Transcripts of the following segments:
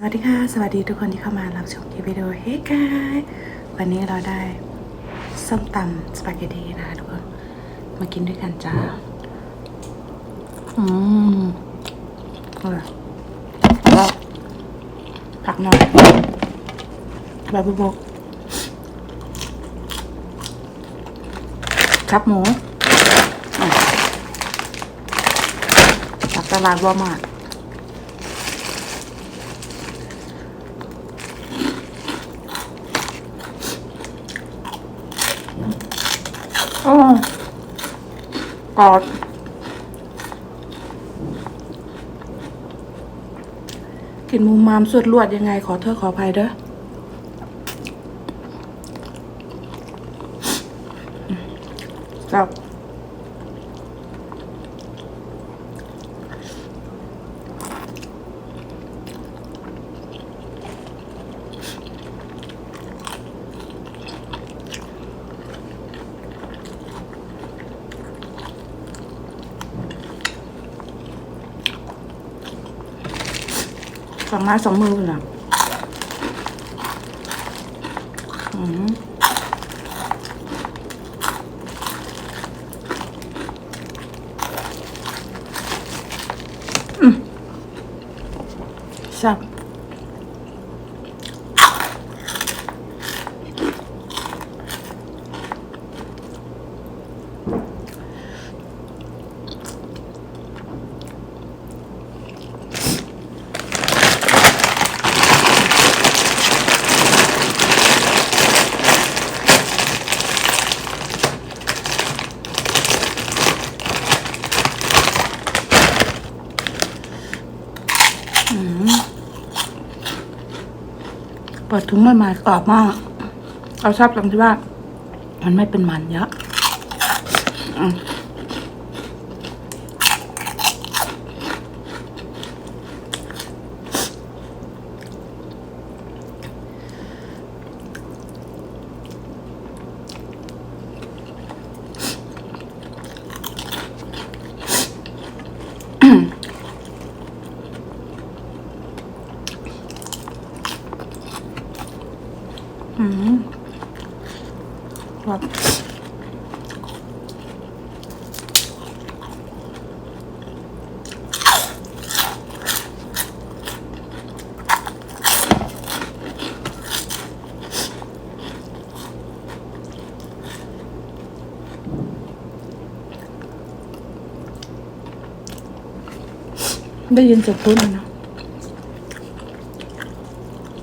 สวัสดีค่ะ สวัสดีทุกคนที่เข้ามารับชมคลิปวิดีโอเฮ้ยกายวันนี้เราได้ส้มตำสปาเกตตีนะคะทุกคน มากินด้วยกันจ้า อืมอร่อยแล้วผักหน่อยใบบุบกครับหมูอะจากตลาดวอลมาร์ท อกอดกินมูมามสุดลวดยังไงขอโทษขออภัยเด้อครับ สองไม้สองมือเลยนะอืมอืมแซ่บ เปิ ดถุงใหม่ๆกรอบมากเราชอบตรงที่ว่า มันไม่เป็นมันเยอะ อืมอืมครับได้ยินเสียงพูดนะ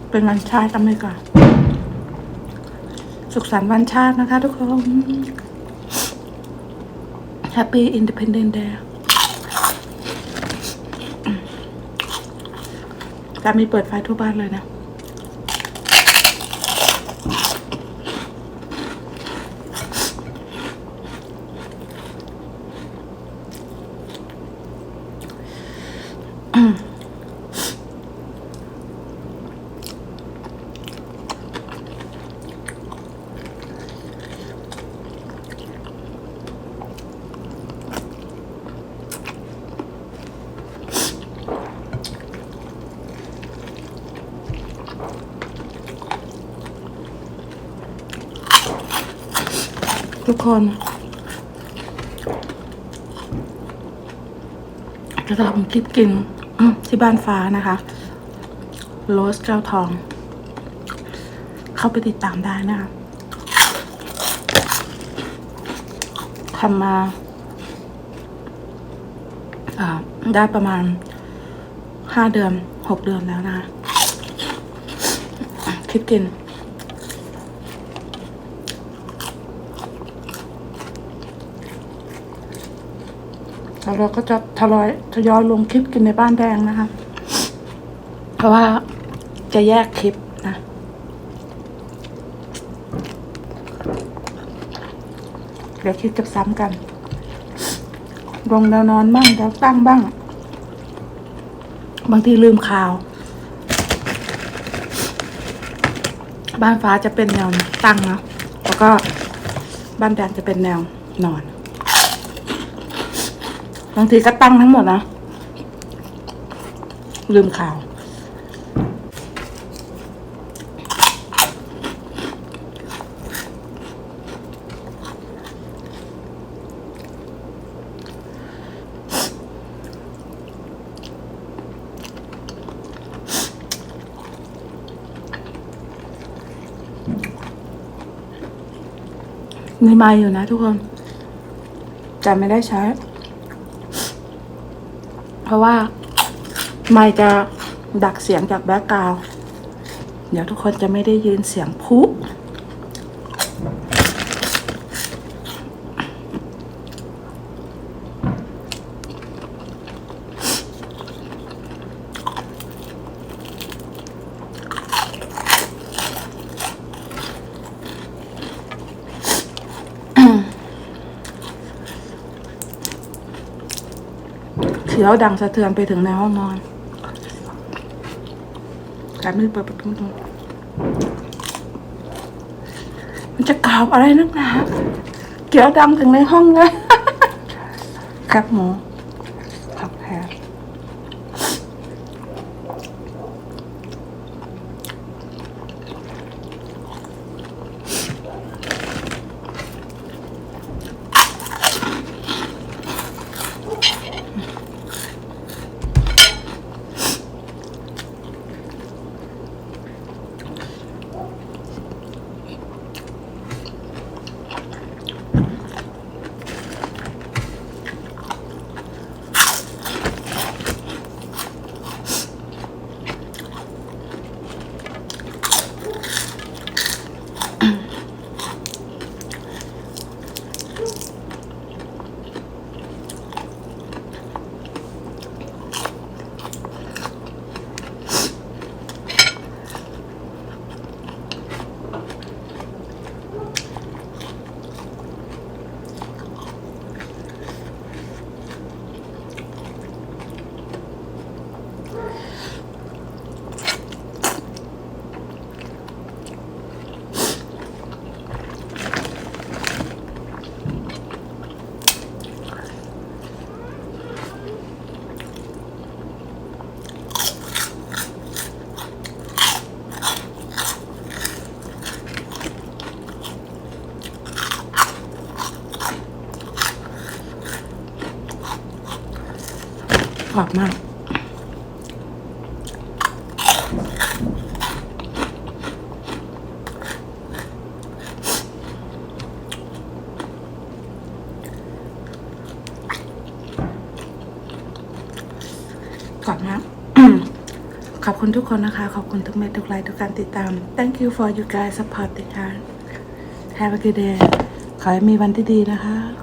เป็นวันชาติอเมริกา สุขสันต์วันชาตินะคะทุกคน Happy Independence Day จะมีเปิดไฟทั่วบ้านเลยนะ ทุกคนจะทำคลิปกินที่บ้านฟ้านะคะโรสเจ้าทอง เข้าไปติดตามได้นะคะทำมาได้ประมาณห้าเดือนหกเดือนแล้วนะคะคลิปกิน แล้วเราก็จะทยอยทยอยลงคลิปกินในบ้านแดงนะคะ เพราะว่าจะแยกคลิปนะเดี๋ยวคลิปจะซ้ำกัน ลงแนวนอนบ้างแนวตั้งบ้าง บางทีลืมข่าว บ้านฟ้าจะเป็นแนวตั้งเนาะแล้วก็บ้านแดงจะเป็นแนวนอน บางทีก็ตั้งทั้งหมดนะ ลืมข่าว มีไม่อยู่นะทุกคนจต่ไม่ได้ใช้ เพราะว่าไม่จะดักเสียงจากแบ็กกราวเดี๋ยวทุกคนจะไม่ได้ยินเสียงพุ เสียวดังสะเทือนไปถึงในห้องนอนแต่ไม่เปิดประตูตรงมันจะกล่าวอะไรนักหนาเกียวดังถึงในห้องเลยครับหมูครับแพร กรอบมาก กรอบมาก ขอบคุณทุกคนนะคะ ขอบคุณทุกเม็ดทุกไลค์ทุกการติดตาม thank you for you guys support ค่ะ have a good day ขอให้มีวันที่ดีนะคะ